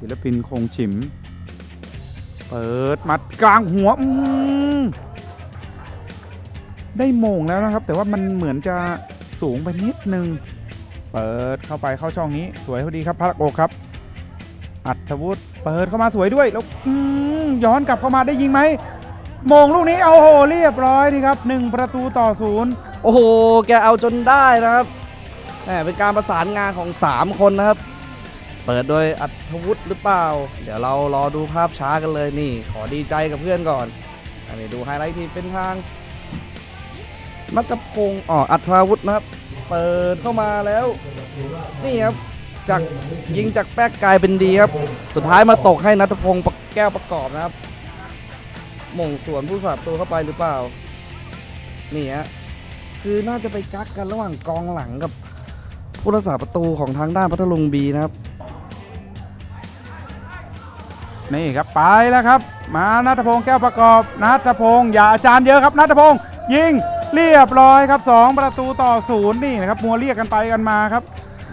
ศิลปินคงฉิม เปิดมัดกลางหัวได้โมงแล้วนะครับ แต่ว่ามันเหมือนจะสูงไปนิดนึง เปิดเข้าไปเข้าช่องนี้ สวยพอดีครับพักอกครับ อัธวุฒิเปิดเข้ามาสวยด้วยแล้วย้อนกลับเข้ามาได้ยิงไหมโมงลูกนี้เอาโหเรียบร้อยดีครับหนึ่งประตูต่อศูนย์โอ้โห แกเอาจนได้นะครับแหมเป็นการประสานงานของ 3 คนนะครับ เปิดโดยอัธวุฒิหรือเปล่า เดี๋ยวเรารอดูภาพช้ากันเลยนี่ ขอดีใจกับเพื่อนก่อน อันนี้ดูไฮไลท์ทีเป็นทางนัทพงศ์อ๋ออัธวุฒินะครับ เปิดเข้ามาแล้ว นี่ครับจากยิงจากแป๊กกลายเป็นดีครับ สุดท้ายมาตกให้นัทพงศ์แก้วประกอบนะครับหม่งสวนผู้สาประตูเข้าไปหรือเปล่า นี่ฮะคือน่าจะไปกักกันระหว่างกองหลังกับผู้รักษาประตูของทางด้านพัทลุงบีนะครับ นี่ครับไปแล้วครับ มานัทพงศ์แก้วประกอบนัทพงศ์อย่าอาจารย์เยอะครับนัทพงศ์ยิงเรียบร้อยครับสองประตูต่อศูนย์นี่นะครับมัวเรียกกันไปกันมาครับ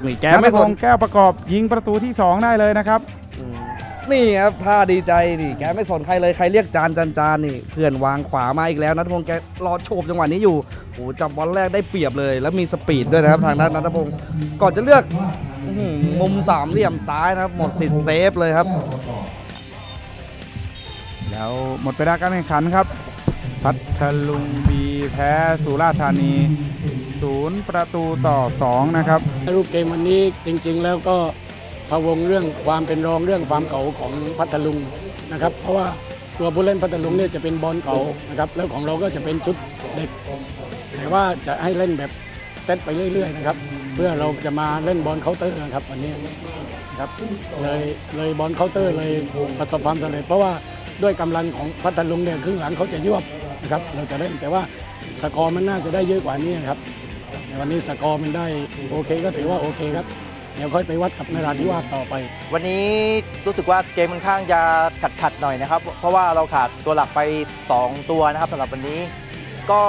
นี่แกนัไม่ทสพนงศ์แก้วประกอบยิงประตูที่สองได้เลยนะครับอืมนี่ครับท่าดีใจนี่แกไม่สนใครเลยใครเรียกจานจานจานนี่เพื่อนวางขวามาอีกแล้วนัทพงศ์แกรอโฉบจังหวะนี้อยู่โอ้โหจับบอลแรกได้เปรียบเลย แล้วมีสปีดด้วยนะครับทางด้านนัทพงศ์ก่อนจะเลือกอื้อหือมุมสามเหลี่ยมซ้ายนะครับหมดสิทธิ์เซฟเลยครับ แล้วหมดเวลาการแข่งขันครับ พัทลุงบีแพ้สุราษฎร์ธานีศูนย์ประตูต่อสองนะครับ รูปเกมวันนี้จริง ๆ แล้วก็พะวงเรื่องความเป็นรองเรื่องความเก่าของพัทลุงนะครับ เพราะว่าตัวผู้เล่นพัทลุงเนี่ยจะเป็นบอลเก่านะครับแล้วของเราก็จะเป็นชุดเด็กแต่ว่าจะให้เล่นแบบเซตไปเรื่อย ๆ นะครับ เพื่อเราจะมาเล่นบอลเคาน์เตอร์นะครับวันนี้ครับเลยเลยบอลเคาน์เตอร์เลยประสบความสำเร็จเพราะว่า ด้วยกำลังของพัทลุงเนี่ยครึ่งหลังเขาจะยวบนะครับเราจะเล่นแต่ว่าสกอร์มันน่าจะได้เยอะกว่านี้ครับในวันนี้สกอร์มันได้โอเคก็ถือว่าโอเคครับเดี๋ยวค่อยไปวัดกับนราธิวาสต่อไป วันนี้รู้สึกว่าเกมค่อนข้างจะขัดขัดหน่อยนะครับ เพราะว่าเราขาดตัวหลักไป 2 ตัวนะครับสำหรับวันนี้ ก็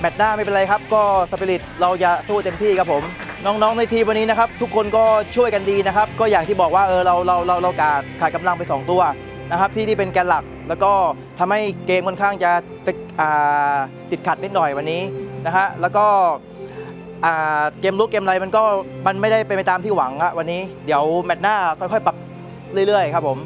แมตช์หน้าไม่เป็นไรครับ ก็สปิริตเราจะสู้เต็มที่ครับผม น้องๆในทีมวันนี้นะครับ ทุกคนก็ช่วยกันดีนะครับ ก็อย่างที่บอกว่าเออเราเราเราเราขาดขาดกำลังไป 2 ตัว นะครับที่ที่เป็นแกนหลัก แล้วก็ทำให้เกมค่อนข้างจะติดติดขัดนิดหน่อยวันนี้นะฮะแล้วก็เกมลุกเกมอะไรมันก็มันไม่ได้เป็นไปตามที่หวังอะวันนี้ เดี๋ยวแมตช์หน้าค่อยๆปรับเรื่อยๆ ครับผม